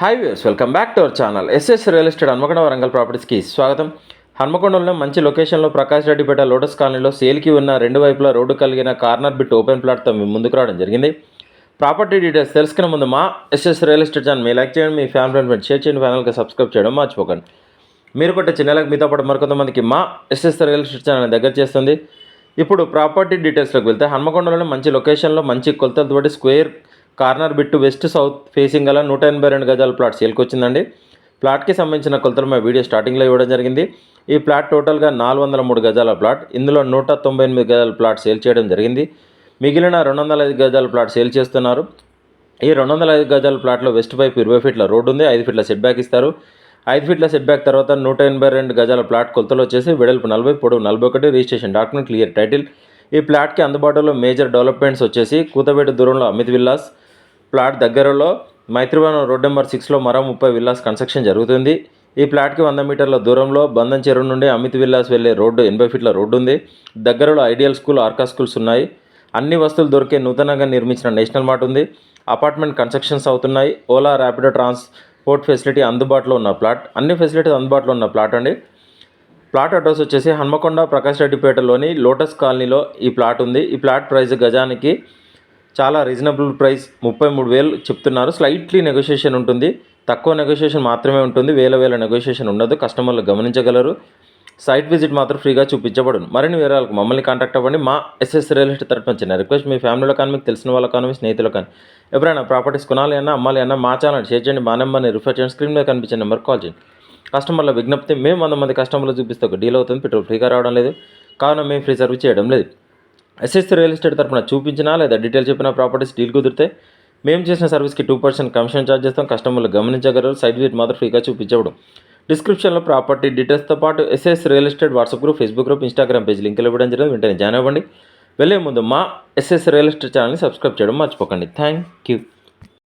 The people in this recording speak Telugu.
Hi views welcome back to our channel SS real estate Hanamkonda Warangal ప్రాపర్టీస్కి స్వాగతం. హన్మకొండలో మంచి లొకేషన్లో ప్రకాష్ రెడ్డిపేట లోటస్ కాలనీలో సేల్కి ఉన్న రెండు వైపులా రోడ్డు కలిగిన కార్నర్ బిట్ ఓపెన్ ప్లాట్తో మేము ముందుకు రావడం జరిగింది. ప్రాపర్టీ డీటెయిల్స్ తెలుసుకునే ముందు మా ఎస్ఎస్ రియల్ ఎస్టేట్ ఛానల్ మీ లైక్ చేయండి మీ ఫ్యామిలీ ఫ్రెండ్ షేర్ చేయండి ఛానల్కి సబ్స్క్రైబ్ చేయడం మర్చిపోకండి. మీరు కొట్టే చిన్నలకు మీతో పాటు మరికొంతమందికి మా ఎస్ఎస్ రియల్ ఎస్టేట్ ఛానల్ దగ్గర చేస్తుంది. ఇప్పుడు ప్రాపర్టీ డీటెయిల్స్లోకి వెళ్తే హన్మకొండలో మంచి లొకేషన్లో మంచి కొలతలతోటి square corner bit west south facing గల నూట ఎనభై రెండు గజాల ప్లాట్ సేల్కి వచ్చిందండి. ప్లాట్కి సంబంధించిన కొలతలు మా వీడియో స్టార్టింగ్లో ఇవ్వడం జరిగింది. ఈ ప్లాట్ టోటల్గా నాలుగు వందల మూడు గజాల ప్లాట్ ఇందులో నూట తొంభై ఎనిమిది గజాల ప్లాట్ సేల్ చేయడం జరిగింది. మిగిలిన రెండు వందల ఐదు గజాల ప్లాట్ సేల్ చేస్తున్నారు. ఈ రెండు వందల ఐదు గజాల ప్లాట్లో వెస్ట్ వైపు ఇరవై ఫీట్ల రోడ్డు ఉంది ఐదు ఫీట్ల సెట్ బ్యాక్ ఇస్తారు. ఐదు ఫీట్ల సెట్ బ్యాక్ తర్వాత నూట ఎనభై రెండు గజాల ప్లాట్ కొలతలు వచ్చేసి వెడల్పు నలభై పొడవు నలభై ఒకటి రిజిస్ట్రేషన్ డాక్యుమెంట్ క్లియర్ టైటిల్. ఈ ప్లాట్కి అందుబాటులో మేజర్ డెవలప్మెంట్స్ వచ్చేసి కూతబేట దూరంలో అమిత్ విల్లాస్ ప్లాట్ దగ్గరలో మైత్రివనం రోడ్ నెంబర్ సిక్స్లో మరో ముప్పై విల్లాస్ కన్స్ట్రక్షన్ జరుగుతుంది. ఈ ప్లాట్కి వంద మీటర్ల దూరంలో బంధన్ చెరువు నుండి అమిత్ విల్లాస్ వెళ్ళే రోడ్డు ఎనభై ఫీట్ల రోడ్డు ఉంది. దగ్గరలో ఐడియల్ స్కూల్ ఆర్కా స్కూల్స్ ఉన్నాయి. అన్ని వస్తువులు దొరికే నూతనంగా నిర్మించిన నేషనల్ మార్ట్ ఉంది. అపార్ట్మెంట్ కన్స్ట్రక్షన్స్ అవుతున్నాయి. ఓలా ర్యాపిడో ట్రాన్స్పోర్ట్ ఫెసిలిటీ అందుబాటులో ఉన్న ప్లాట్ అన్ని ఫెసిలిటీస్ అందుబాటులో ఉన్న ప్లాట్ అండి. ప్లాట్ అడ్రస్ వచ్చేసి హన్మకొండ ప్రకాష్ రెడ్డిపేటలోని లోటస్ కాలనీలో ఈ ప్లాట్ ఉంది. ఈ ప్లాట్ ప్రైస్ గజానికి చాలా రీజనబుల్ ప్రైస్ ముప్పై మూడు వేలు చెప్తున్నారు. స్లైట్లీ నెగోషియేషన్ ఉంటుంది. తక్కువ నెగోషియేషన్ మాత్రమే ఉంటుంది. వేల వేల నెగోషియేషన్ ఉండదు. కస్టమర్లు గమనించగలరు. సైట్ విజిట్ మాత్రం ఫ్రీగా చూపించబడును. మరిన్ని వివరాలకు మమ్మల్ని కాంటాక్ట్ అవ్వండి. మా ఎస్ఎస్ రియల్ ఎస్టేట్ తరఫున చిన్న రిక్వెస్ట్ మీ ఫ్యామిలీలో కానీ మీకు తెలిసిన వాళ్ళ కానీ మీ స్నేహితులు కానీ. ఎవరైనా ప్రాపర్టీస్ కొనాలి అన్నా అమ్మాలి అన్నా మా ఛానల్ షేర్ చేయండి. మా నెంబర్ని రిఫర్ చేయండి. స్క్రీన్ మీద కనిపించే నెంబర్ కాల్ చేయండి. కస్టమర్ల విజ్ఞప్తి మేము వంద మంది కస్టమర్లు చూపిస్తే ఒక డీల్ అవుతుంది. పెట్రోల్ ఫ్రీగా రావడం లేదు. కావున మేము ఫ్రీ సర్వీస్ చేయడం లేదు. ఎస్ఎస్ రియల్ ఎస్టేట్ తరఫున చూపించినా లేదా డీటెయిల్ చెప్పిన ప్రాపర్టీస్ డీల్ కుదిరితే మేము చేసిన సర్వీస్కి టూ పర్సెంట్ కమిషన్ ఛార్జ్ చేస్తాం. కస్టమర్లు గమనించగలరు. సైట్ విజిట్ మాత్రం ఫ్రీగా చూపించవడం డిస్క్రిప్షన్లో ప్రాపర్టీ డీటెయిల్స్తో పాటు SS real estate WhatsApp group Facebook group Instagram page లింక్లు ఇవ్వడం జరిగింది. వెంటనే జాయిన్ అవ్వండి. వెళ్ళే ముందు మా ఎస్ఎస్ రియల్ ఎస్టేట్ ఛానల్ని సబ్స్క్రైబ్ చేయడం మర్చిపోకండి. Thank you